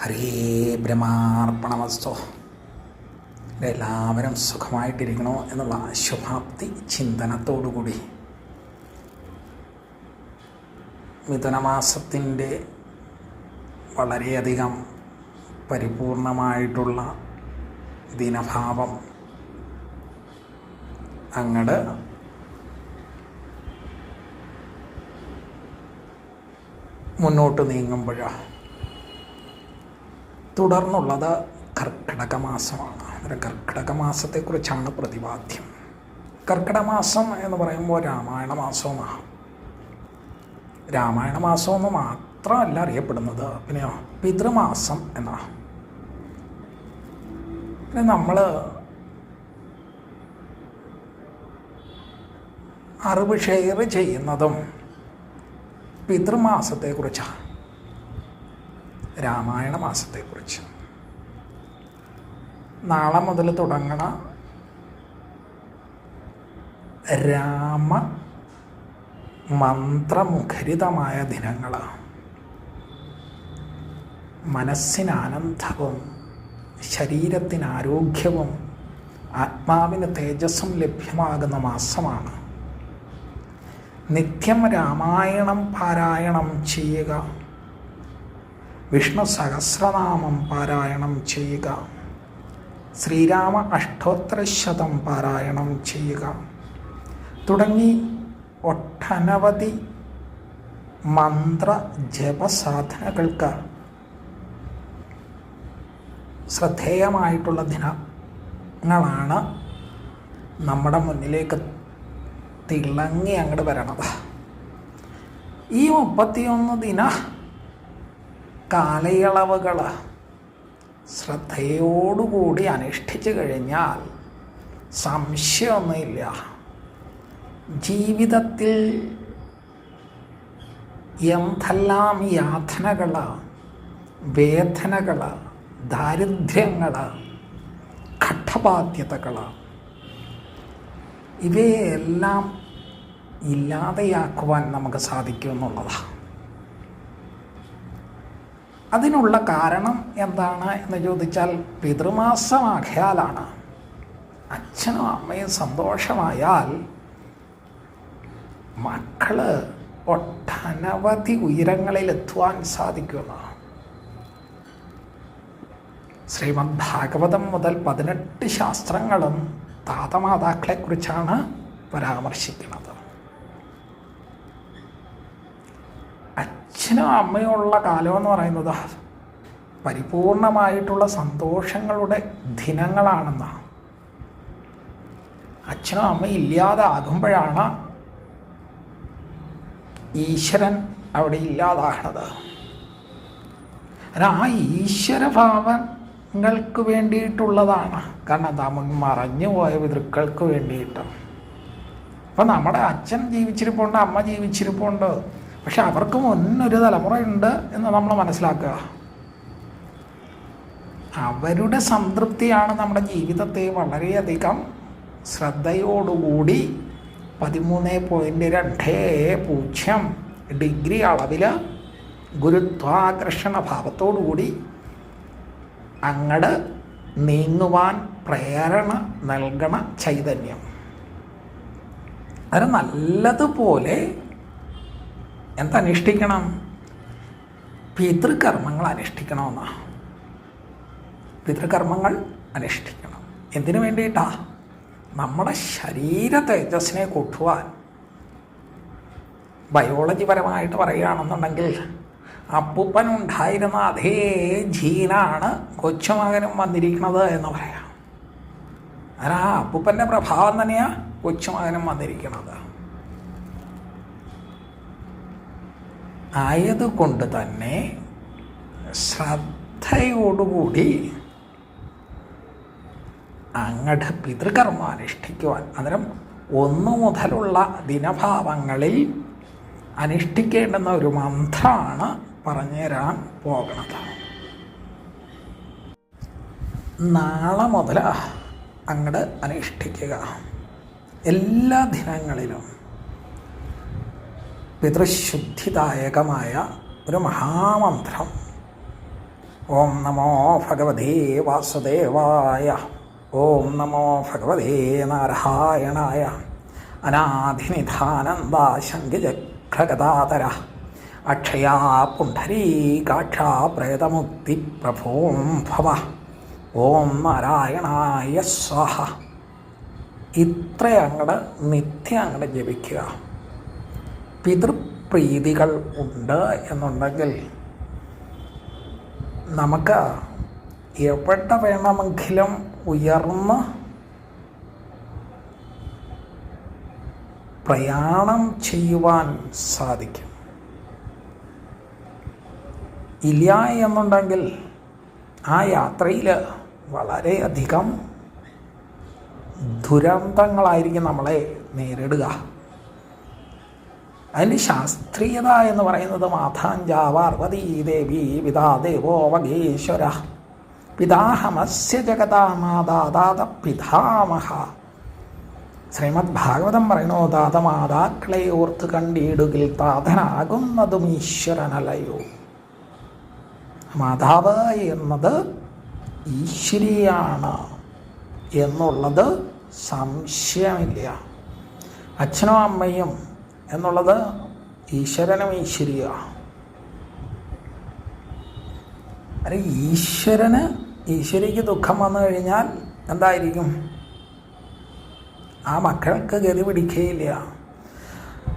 ഹരേ ബ്രഹ്മാർപ്പണമസ്തോ. എല്ലാവരും സുഖമായിട്ടിരിക്കണോ എന്നുള്ള ശുഭാപ്തി ചിന്തനത്തോടുകൂടി. മിഥുനമാസത്തിന്റെ വളരെയധികം പരിപൂർണമായിട്ടുള്ള ദിനഭാവം അങ്ങട് മുന്നോട്ട് നീങ്ങുമ്പോഴാണ് തുടർന്നുള്ളത് കർക്കിടക മാസമാണ് അന്നേരം കർക്കിടക മാസത്തെക്കുറിച്ചാണ് പ്രതിപാദ്യം. കർക്കിടക മാസം എന്ന് പറയുമ്പോൾ രാമായണ മാസവുമാണ് രാമായണ മാസം എന്ന് മാത്രമല്ല അറിയപ്പെടുന്നത്. പിന്നെയോ? പിതൃമാസം എന്നാണ്. പിന്നെ നമ്മൾ അറിവ് ഷെയർ ചെയ്യുന്നതും പിതൃമാസത്തെക്കുറിച്ചാണ്. രാമായണ മാസത്തെക്കുറിച്ച്. നാളെ മുതൽ തുടങ്ങണ രാമ മന്ത്രമുഖരിതമായ ദിനങ്ങൾ മനസ്സിന് ആനന്ദവും ശരീരത്തിന് ആരോഗ്യവും ആത്മാവിന് തേജസ്സും ലഭ്യമാകുന്ന മാസമാണ്. നിത്യം രാമായണം പാരായണം ചെയ്യുക. വിഷ്ണു സഹസ്രനാമം പാരായണം ചെയ്യുക. ശ്രീരാമ അഷ്ടോത്തരശതം പാരായണം ചെയ്യുക. തുടങ്ങി ഒട്ടനവധി മന്ത്ര ജപസാധനകൾക്ക് ശ്രദ്ധേയമായിട്ടുള്ള ദിനങ്ങളാണ് നമ്മുടെ മുന്നിലേക്ക് തിളങ്ങി അങ്ങോട്ട് വരണത്. ഈ മുപ്പത്തിയൊന്ന് ദിന കാലയളവുകൾ ശ്രദ്ധയോടുകൂടി അനുഷ്ഠിച്ചു കഴിഞ്ഞാൽ സംശയമൊന്നുമില്ല. ജീവിതത്തിൽ എന്തെല്ലാം യാതനകൾ വേദനകൾ ദാരിദ്ര്യങ്ങൾ ഘട്ടബാധ്യതകൾ ഇവയെല്ലാം ഇല്ലാതെയാക്കുവാൻ നമുക്ക് സാധിക്കുമെന്നുള്ളതാണ്. അതിനുള്ള കാരണം എന്താണ് എന്ന് ചോദിച്ചാൽ പിതൃമാസമാകയാലാണ് അച്ഛനും അമ്മയും സന്തോഷമായാൽ മക്കൾ ഒട്ടനവധി ഉയരങ്ങളിലെത്തുവാൻ സാധിക്കുന്നതാണ് ശ്രീമദ് ഭാഗവതം മുതൽ പതിനെട്ട് ശാസ്ത്രങ്ങളും താതമാതാക്കളെക്കുറിച്ചാണ് പരാമർശിക്കുന്നത്. അച്ഛനും അമ്മയുള്ള കാലം എന്ന് പറയുന്നത് പരിപൂർണമായിട്ടുള്ള സന്തോഷങ്ങളുടെ ദിനങ്ങളാണെന്നാണ് അച്ഛനും അമ്മയും ഇല്ലാതാകുമ്പോഴാണ് ഈശ്വരൻ അവിടെ ഇല്ലാതാകണത്. ആ ഈശ്വരഭാവങ്ങൾക്ക് വേണ്ടിയിട്ടുള്ളതാണ്. കാരണം നമുക്ക് മറഞ്ഞുപോയ പിതൃക്കൾക്ക് വേണ്ടിയിട്ട്. അപ്പം നമ്മുടെ അച്ഛൻ ജീവിച്ചിരിപ്പുണ്ട് അമ്മ ജീവിച്ചിരിപ്പുണ്ട്. പക്ഷെ അവർക്ക് മുന്നൊരു തലമുറയുണ്ട് എന്ന് നമ്മൾ മനസ്സിലാക്കുക. അവരുടെ സംതൃപ്തിയാണ് നമ്മുടെ ജീവിതത്തെ വളരെയധികം ശ്രദ്ധയോടുകൂടി പതിമൂന്ന് പോയിന്റ് രണ്ട് പൂജ്യം ഡിഗ്രി അളവിൽ ഗുരുത്വാകർഷണ ഭാവത്തോടുകൂടി അങ്ങട് നീങ്ങുവാൻ പ്രേരണ നൽകണ ചൈതന്യം. അത് നല്ലതുപോലെ എന്തനുഷ്ഠിക്കണം? പിതൃകർമ്മങ്ങൾ അനുഷ്ഠിക്കണമെന്നാ? പിതൃകർമ്മങ്ങൾ അനുഷ്ഠിക്കണം. എന്തിനു വേണ്ടിയിട്ടാ? നമ്മുടെ ശരീര തേജസ്സിനെ കൂട്ടുവാൻ. ബയോളജി പരമായിട്ട് പറയുകയാണെന്നുണ്ടെങ്കിൽ അപ്പൂപ്പനുണ്ടായിരുന്ന അതേ ജീനാണ് കൊച്ചുമകനും വന്നിരിക്കുന്നത് എന്ന് പറയാം. ആ അപ്പൂപ്പന്റെ പ്രഭാവം തന്നെയാണ് കൊച്ചുമകനും വന്നിരിക്കുന്നത്. ആയതുകൊണ്ട് തന്നെ ശ്രദ്ധയോടുകൂടി അങ്ങട് പിതൃകർമ്മ അനുഷ്ഠിക്കുവാൻ അന്നേരം ഒന്നു മുതലുള്ള ദിനഭാവങ്ങളിൽ അനുഷ്ഠിക്കേണ്ടുന്ന ഒരു മന്ത്രമാണ് പറഞ്ഞു തരാൻ പോകുന്നത്. നാളെ മുതൽ അങ്ങട് അനുഷ്ഠിക്കുക. എല്ലാ ദിനങ്ങളിലും പിതൃശുദ്ധിദായകമായ ഒരു മഹാമന്ത്രം. ഓം നമോ ഭഗവതേ വാസുദേവായ ഓം നമോ ഭഗവതേ നാരായണായ അനാധിനിധാനന്ദ ശങ്കിചക്രഗതാതര അക്ഷയാ പുണ്ഡരീകാക്ഷാ പ്രേതമുക്തി പ്രഭോം ഭവ ഓം നാരായണായ സ്വാഹ. ഇത്ര അങ്ങട് നിത്യം അങ്ങട് ജപിക്കുക. പിതൃപ്രീതികൾ ഉണ്ട് എന്നുണ്ടെങ്കിൽ നമുക്ക് എവിടെ വേണമെങ്കിലും ഉയർന്ന് പ്രയാണം ചെയ്യുവാൻ സാധിക്കും. ഇല്ല എന്നുണ്ടെങ്കിൽ ആ യാത്രയിൽ വളരെയധികം ദുരന്തങ്ങളായിരിക്കും നമ്മളെ നേരിടുക. അതിന് ശാസ്ത്രീയത എന്ന് പറയുന്നത് മാതാഞ്ച പാർവതീ ദേവി പിതാ ദേവോ വഗേശ്വര പിതാഹമസ്യ ജഗതാ മാതാദാത പിതാമഹ ശ്രീമദ് ഭാഗവതം പറയണോ താതമാതാക്കളെ ഓർത്ത് കണ്ടിടുകിൽ താതനാകുന്നതും ഈശ്വരനല്ലയോ. മാതാവ് എന്നത് ഈശ്വരിയാണ് എന്നുള്ളത് സംശയമില്ല. അച്ഛനും അമ്മയും എന്നുള്ളത് ഈശ്വരനും ഈശ്വരിയ. അല്ല ഈശ്വരന് ഈശ്വരിക്ക് ദുഃഖം വന്നു കഴിഞ്ഞാൽ എന്തായിരിക്കും? ആ മക്കൾക്ക് ഗതി പിടിക്കുകയില്ല.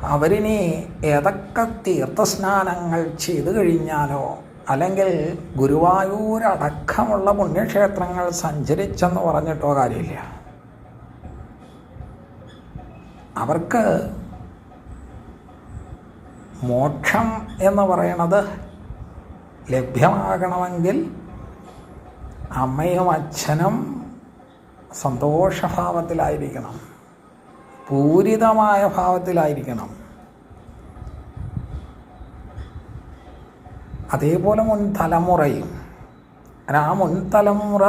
അവരിനി ഏതൊക്കെ തീർത്ഥസ്നാനങ്ങൾ ചെയ്തു കഴിഞ്ഞാലോ അല്ലെങ്കിൽ ഗുരുവായൂരടക്കമുള്ള പുണ്യക്ഷേത്രങ്ങൾ സഞ്ചരിച്ചെന്ന് പറഞ്ഞിട്ടോ കാര്യമില്ല. അവർക്ക് മോക്ഷം എന്ന് പറയണത് ലഭ്യമാകണമെങ്കിൽ അമ്മയും അച്ഛനും സന്തോഷഭാവത്തിലായിരിക്കണം. പൂരിതമായ ഭാവത്തിലായിരിക്കണം. അതേപോലെ മുൻ തലമുറയും ആ മുൻ തലമുറ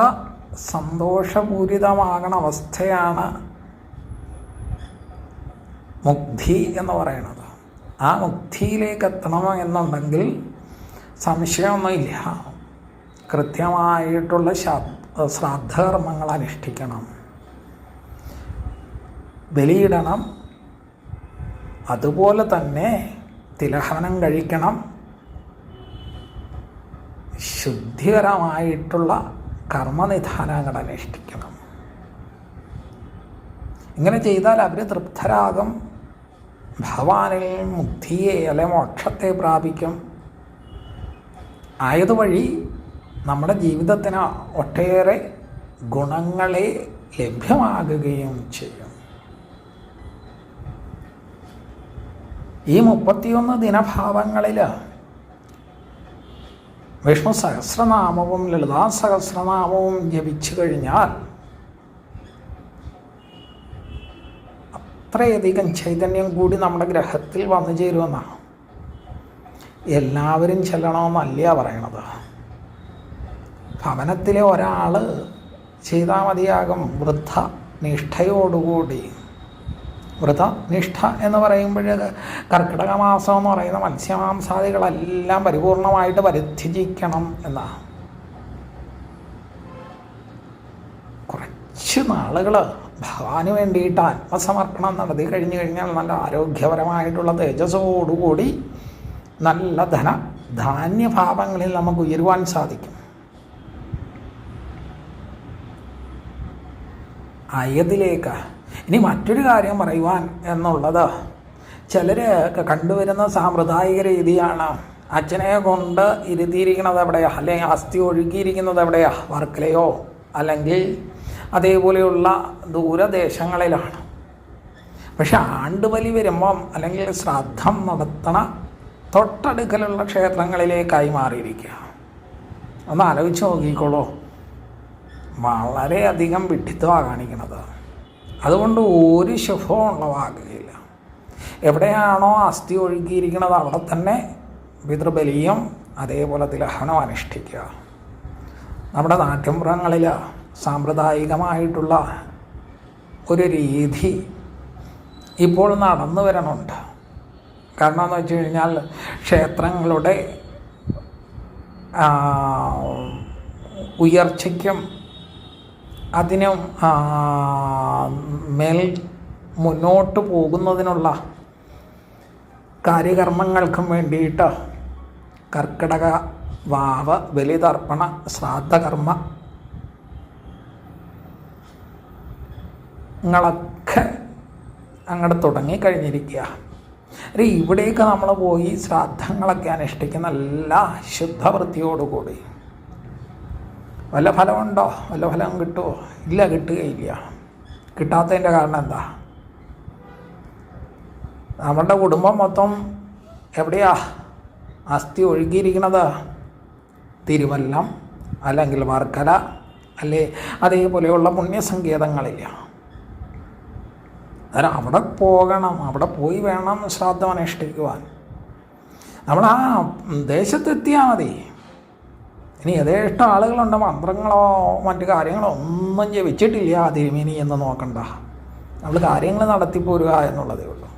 സന്തോഷപൂരിതമാകണ അവസ്ഥയാണ് മുക്തി എന്ന് പറയുന്നത്. ആ മുക്തിയിലേക്ക് എത്തണം എന്നുണ്ടെങ്കിൽ സംശയമൊന്നുമില്ല. കൃത്യമായിട്ടുള്ള ശ്രാദ്ധകർമ്മങ്ങൾ അനുഷ്ഠിക്കണം. ബലിയിടണം. അതുപോലെ തന്നെ തിലഹനം കഴിക്കണം. ശുദ്ധികരമായിട്ടുള്ള കർമ്മനിധാനങ്ങൾ അനുഷ്ഠിക്കണം. ഇങ്ങനെ ചെയ്താൽ അവർ തൃപ്തരാകും. ഭഗവാനിൽ മുക്തിയെ അല്ലെ മോക്ഷത്തെ പ്രാപിക്കും. ആയതുവഴി നമ്മുടെ ജീവിതത്തിന് ഒട്ടേറെ ഗുണങ്ങളെ ലഭ്യമാകുകയും ചെയ്യും. ഈ മുപ്പത്തിയൊന്ന് ദിനഭാവങ്ങളിൽ വിഷ്ണു സഹസ്രനാമവും ലളിതാ സഹസ്രനാമവും ജപിച്ചു കഴിഞ്ഞാൽ അത്രയധികം ചൈതന്യം കൂടി നമ്മുടെ ഗ്രഹത്തിൽ വന്നു ചേരുമെന്നാണ് എല്ലാവരും ചെല്ലണമെന്നല്ല പറയണത്. ഭവനത്തിലെ ഒരാൾ ചെയ്താൽ മതിയാകും വൃദ്ധ നിഷ്ഠയോടുകൂടി. വൃത നിഷ്ഠ എന്ന് പറയുമ്പോൾ കർക്കിടക മാസം എന്ന് പറയുന്ന മത്സ്യമാംസാദികളെല്ലാം പരിപൂർണമായിട്ട് പരിധിജിക്കണം എന്നാണ് കുറച്ച് നാളുകൾ ഭഗവാന് വേണ്ടിയിട്ട് ആത്മസമർപ്പണം നടത്തി കഴിഞ്ഞു കഴിഞ്ഞാൽ നല്ല ആരോഗ്യപരമായിട്ടുള്ള തേജസ്സോടുകൂടി നല്ല ധന ധാന്യഭാവങ്ങളിൽ നമുക്ക് ഉയരുവാൻ സാധിക്കും. അയതിലേക്ക് ഇനി മറ്റൊരു കാര്യം പറയുവാൻ എന്നുള്ളത് ചിലർ കണ്ടുവരുന്ന സാമ്പ്രദായിക രീതിയാണ്. അച്ഛനെ കൊണ്ട് ഇരുത്തിയിരിക്കുന്നത് എവിടെയാ? അല്ലെങ്കിൽ അസ്ഥി ഒഴുകിയിരിക്കുന്നത് എവിടെയാ? വർക്കലയോ? അല്ലെങ്കിൽ അതേപോലെയുള്ള ദൂരദേശങ്ങളിലാണ്. പക്ഷെ ആണ്ടുവലി വരുമ്പം അല്ലെങ്കിൽ ശ്രാദ്ധം നടത്തണ തൊട്ടടുക്കലുള്ള ക്ഷേത്രങ്ങളിലേക്കായി മാറിയിരിക്കുക. ഒന്ന് ആലോചിച്ച് നോക്കിക്കോളൂ. വളരെയധികം വിഡ്ഢിത്വമാണ് കാണിക്കുന്നത്. അതുകൊണ്ട് ഒരു ശുഭവും ഉളവാകുകയില്ല എവിടെയാണോ അസ്ഥി ഒഴുകിയിരിക്കുന്നത് അവിടെ തന്നെ പിതൃബലിയും അതേപോലെ തിലഹനം അനുഷ്ഠിക്കുക. നമ്മുടെ നാട്ടിൻപുറങ്ങളിൽ സാമ്പ്രദായികമായിട്ടുള്ള ഒരു രീതി ഇപ്പോൾ നടന്നു വരണുണ്ട്. കാരണം എന്ന് വെച്ച് കഴിഞ്ഞാൽ ക്ഷേത്രങ്ങളുടെ ഉയർച്ചയ്ക്കും അതിനും മേൽ മുന്നോട്ട് പോകുന്നതിനുള്ള കാര്യകർമ്മങ്ങൾക്കും വേണ്ടിയിട്ട് കർക്കിടക വാവ ബലിതർപ്പണ ശ്രാദ്ധകർമ്മ ങ്ങളൊക്കെ അങ്ങോട്ട് തുടങ്ങിക്കഴിഞ്ഞിരിക്കുക അരെ ഇവിടേക്ക് നമ്മൾ പോയി ശ്രാദ്ധങ്ങളൊക്കെ അനുഷ്ഠിക്കുന്ന എല്ലാ ശുദ്ധവൃത്തിയോടുകൂടി. വല്ല ഫലമുണ്ടോ? വല്ല ഫലം കിട്ടുമോ ഇല്ല കിട്ടുകയില്ല. കിട്ടാത്തതിന്റെ കാരണം എന്താ? നമ്മുടെ കുടുംബം മൊത്തം എവിടെയാ? അസ്ഥി ഒഴുകിയിരിക്കുന്നത് തിരുവല്ലം അല്ലെങ്കിൽ വർക്കല അല്ലേ? അതേപോലെയുള്ള പുണ്യസങ്കേതങ്ങളില്ല. അന്നേരം അവിടെ പോകണം അവിടെ പോയി വേണം ശ്രാദ്ധം അനുഷ്ഠിക്കുവാൻ. നമ്മൾ ആ ദേശത്തെത്തിയാൽ മതി. ഇനി യഥേഷ്ട ആളുകളുണ്ട് മന്ത്രങ്ങളോ മറ്റു കാര്യങ്ങളോ ഒന്നും ജപിച്ചിട്ടില്ല ആ തിരുമേനി എന്ന് നോക്കണ്ട. നമ്മൾ കാര്യങ്ങൾ നടത്തിപ്പോരുക എന്നുള്ളതേ ഉള്ളൂ.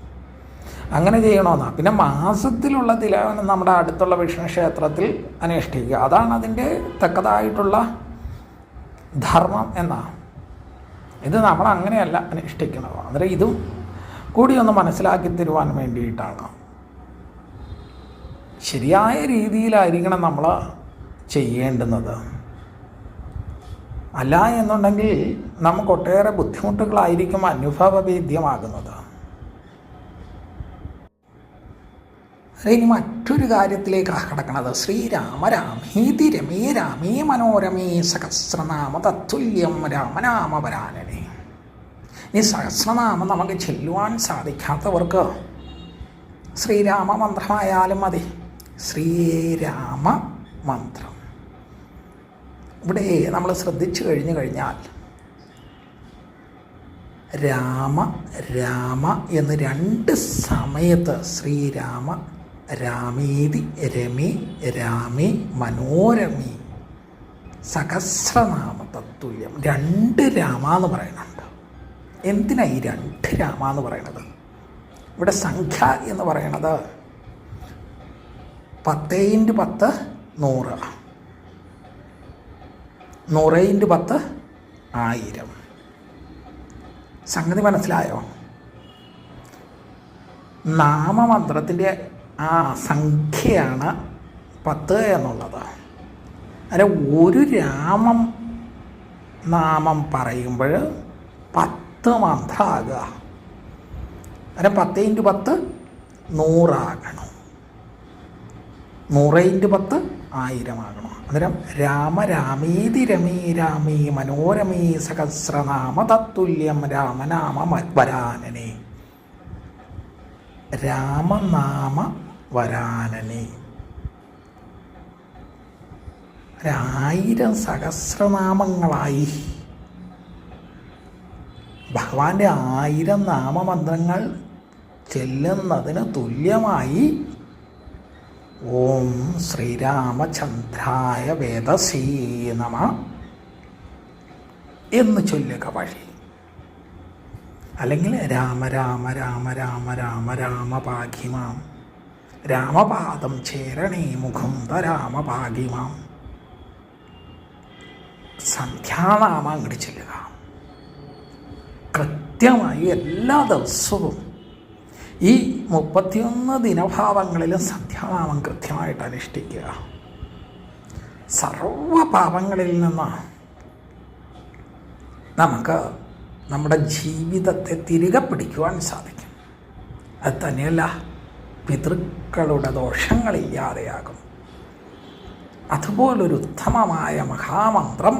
അങ്ങനെ ചെയ്യണമെന്നാണ് പിന്നെ മാസത്തിലുള്ള തിലവനം നമ്മുടെ അടുത്തുള്ള വിഷ്ണു ക്ഷേത്രത്തിൽ അനുഷ്ഠിക്കുക. അതാണ് അതിന്റെ തക്കതായിട്ടുള്ള ധർമ്മം എന്നാ. ഇത് നമ്മൾ അങ്ങനെയല്ല അനുഷ്ഠിക്കുന്നത്. അന്നേരം ഇതും കൂടി ഒന്ന് മനസ്സിലാക്കി തരുവാൻ വേണ്ടിയിട്ടാണ്. ശരിയായ രീതിയിലായിരിക്കണം നമ്മൾ ചെയ്യേണ്ടുന്നത്. അല്ല എന്നുണ്ടെങ്കിൽ നമുക്കൊട്ടേറെ ബുദ്ധിമുട്ടുകളായിരിക്കും അനുഭവവേദ്യമാകുന്നത് ഇനി മറ്റൊരു കാര്യത്തിലേക്ക് കിടക്കുന്നത് ശ്രീരാമ രാമീതി രമേ രാമേ മനോരമേ സഹസ്രനാമ തത്തുല്യം രാമനാമപരാനനെ ഈ സഹസ്രനാമം നമുക്ക് ചെല്ലുവാൻ സാധിക്കാത്തവർക്ക് ശ്രീരാമ മന്ത്രമായാലും മതി. ശ്രീരാമ മന്ത്രം. ഇവിടെ നമ്മൾ ശ്രദ്ധിച്ചു കഴിഞ്ഞു കഴിഞ്ഞാൽ രാമ രാമ എന്ന് രണ്ട് സമയത്ത് ശ്രീരാമ രാമേതി രമേ രാമി മനോരമി. സഹസ്രനാമ തത്തുല്യം രണ്ട് രാമ എന്ന് പറയുന്നുണ്ട്. എന്തിനാ ഈ രണ്ട് രാമ എന്ന് പറയുന്നത്? ഇവിടെ സംഖ്യ എന്ന് പറയുന്നത് പത്ത് ഇന്റു പത്ത് നൂറ്. നൂറ് ഇന്റു പത്ത് ആയിരം. സംഗതി മനസ്സിലായോ? നാമമന്ത്രത്തിന്റെ ആ സംഖ്യയാണ് പത്ത് എന്നുള്ളത്. അതിന് ഒരു രാമം നാമം പറയുമ്പോൾ പത്ത് മന്ത്രാകുക അതിന് പത്ത് ഇന്റു പത്ത് നൂറാകണം. നൂറ് ഇന്റു പത്ത് ആയിരമാകണം. അന്നേരം രാമ രാമീതി രമീ രാമീ മനോരമേ സഹസ്രനാമ തത്തുല്യം രാമനാമ വരാനനെ. രാമനാമ വരാനനെ. ഒരായിരം സഹസ്രനാമങ്ങളായി. ഭഗവാന്റെ ആയിരം നാമമന്ത്രങ്ങൾ ചെല്ലുന്നതിന് തുല്യമായി. ഓം ശ്രീരാമചന്ദ്രായ വേദസീ നമ എന്ന് ചൊല്ലുക വഴി. അല്ലെങ്കിൽ രാമ രാമ രാമ രാമ രാമ രാമ പാഘിമാം രാമപാദം ചേരണേ മുഖം രാമപാഘിമാം സന്ധ്യാനാമ അങ്ങോട്ട് ചെല്ലുക. കൃത്യമായി എല്ലാ ദിവസവും ഈ മുപ്പത്തിയൊന്ന് ദിനഭാവങ്ങളിലും സന്ധ്യാനാമം കൃത്യമായിട്ട് അനുഷ്ഠിക്കുക. സർവ പാപങ്ങളിൽ നിന്ന് നമുക്ക് നമ്മുടെ ജീവിതത്തെ തിരികെ പിടിക്കുവാൻ സാധിക്കും. അത് തന്നെയല്ല പിതൃക്കളുടെ ദോഷങ്ങളില്ലാതെയാകും അതുപോലൊരു ഉത്തമമായ മഹാമന്ത്രം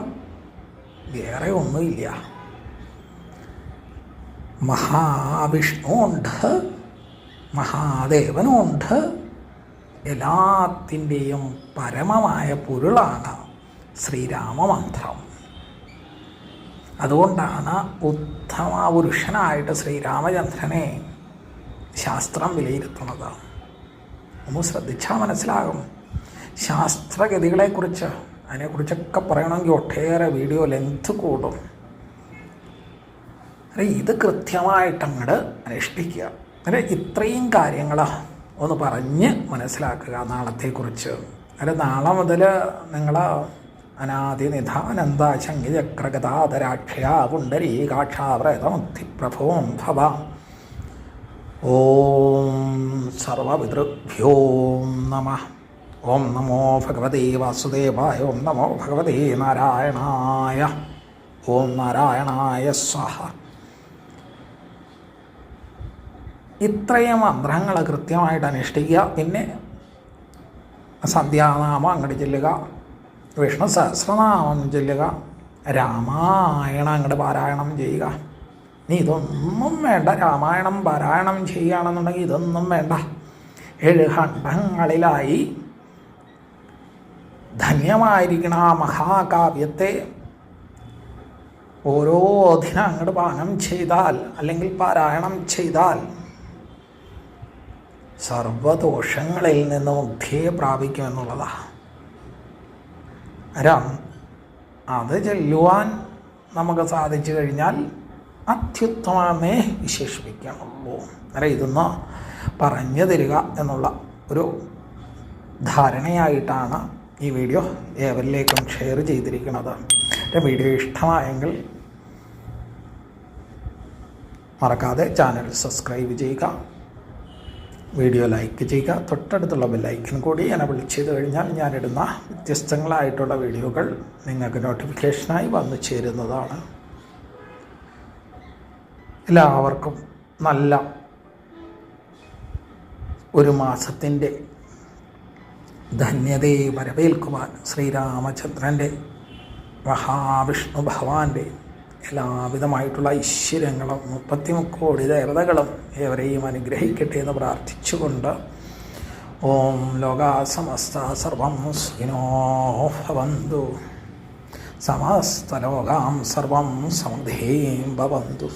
വേറെ ഒന്നുമില്ല. മഹാവിഷ്ണുണ്ട് മഹാദേവനുണ്ട് എല്ലാത്തിന്റെയും പരമമായ പൊരുളാണ് ശ്രീരാമമന്ത്രം. അതുകൊണ്ടാണ് ഉത്തമ പുരുഷനായിട്ട് ശ്രീരാമചന്ദ്രനെ ശാസ്ത്രം വിലയിരുത്തുന്നതാണ് ഒന്ന് ശ്രദ്ധിച്ചാൽ മനസ്സിലാകും. ശാസ്ത്രഗതികളെക്കുറിച്ച് അതിനെക്കുറിച്ചൊക്കെ പറയണമെങ്കിൽ ഒട്ടേറെ വീഡിയോ ലെങ്ത് കൂടും. ഇത് കൃത്യമായിട്ട് അങ്ങോട്ട് അനുഷ്ഠിക്കുക. അല്ലെ ഇത്രയും കാര്യങ്ങൾ ഒന്ന് പറഞ്ഞ് മനസ്സിലാക്കുക നാളത്തെക്കുറിച്ച്. അല്ലെ നാളെ മുതൽ നിങ്ങൾ അനാദി നിധാനന്ദ ശങ്കിചക്രഗതാധരാക്ഷയ പുണ്ടരീകാക്ഷാവ്രതമുക്തിപ്രഭോം ഭവ. ഓം സർവപിതൃഭ്യോ നമ. ഓം നമോ ഭഗവതേ വാസുദേവായ ഓം നമോ ഭഗവതേ നാരായണായ ഓം നാരായണായ സ്വാഹ. ഇത്രയും മന്ത്രങ്ങൾ കൃത്യമായിട്ട് അനുഷ്ഠിക്കുക. പിന്നെ സന്ധ്യാനാമം അങ്ങോട്ട് ചെല്ലുക വിഷ്ണു സഹസ്രനാമം ചെല്ലുക രാമായണം അങ്ങോട്ട് പാരായണം ചെയ്യുക. നീ ഇതൊന്നും വേണ്ട. രാമായണം പാരായണം ചെയ്യുകയാണെന്നുണ്ടെങ്കിൽ ഇതൊന്നും വേണ്ട. ഏഴ് ഖണ്ഡങ്ങളിലായി ധന്യമായിരിക്കണ ആ മഹാകാവ്യത്തെ ഓരോ ദിനം അങ്ങോട്ട് പാനം ചെയ്താൽ അല്ലെങ്കിൽ പാരായണം ചെയ്താൽ സർവദോഷങ്ങളിൽ നിന്ന് മുക്തിയെ പ്രാപിക്കുമെന്നുള്ളതാണ് രം അത് ചെല്ലുവാൻ നമുക്ക് സാധിച്ചു കഴിഞ്ഞാൽ അത്യുത്തമമെന്നേ വിശേഷിപ്പിക്കാനുള്ളൂ അന്നേരം ഇതൊന്ന് പറഞ്ഞു തരിക എന്നുള്ള ഒരു ധാരണയായിട്ടാണ് ഈ വീഡിയോ ഏവരിലേക്കും ഷെയർ ചെയ്തിരിക്കുന്നത്. എന്റെ വീഡിയോ ഇഷ്ടമായെങ്കിൽ മറക്കാതെ ചാനൽ സബ്സ്ക്രൈബ് ചെയ്യുക. വീഡിയോ ലൈക്ക് ചെയ്യുക. തൊട്ടടുത്തുള്ള ബെല്ലൈക്കൻ കൂടി എനബിൾ ചെയ്ത് കഴിഞ്ഞാൽ ഞാനിടുന്ന വ്യത്യസ്തങ്ങളായിട്ടുള്ള വീഡിയോകൾ നിങ്ങൾക്ക് നോട്ടിഫിക്കേഷനായി വന്നു ചേരുന്നതാണ്. എല്ലാവർക്കും നല്ല ഒരു മാസത്തിന്റെ ധന്യതയെ വരവേൽക്കുവാൻ ശ്രീരാമചന്ദ്രന്റെ മഹാവിഷ്ണു ഭഗവാന്റെ എല്ലാവിധമായിട്ടുള്ള ഐശ്വര്യങ്ങളും മുപ്പത്തി മുക്കോടി ദേവതകളും ഏവരെയും അനുഗ്രഹിക്കട്ടെ എന്ന് പ്രാർത്ഥിച്ചുകൊണ്ട് ഓം ലോകാസമസ്ത സർവം സുഖിനോ ഭവന്തു. സമസ്തലോകാം സർവം സമൃദ്ധീം ഭവന്തു.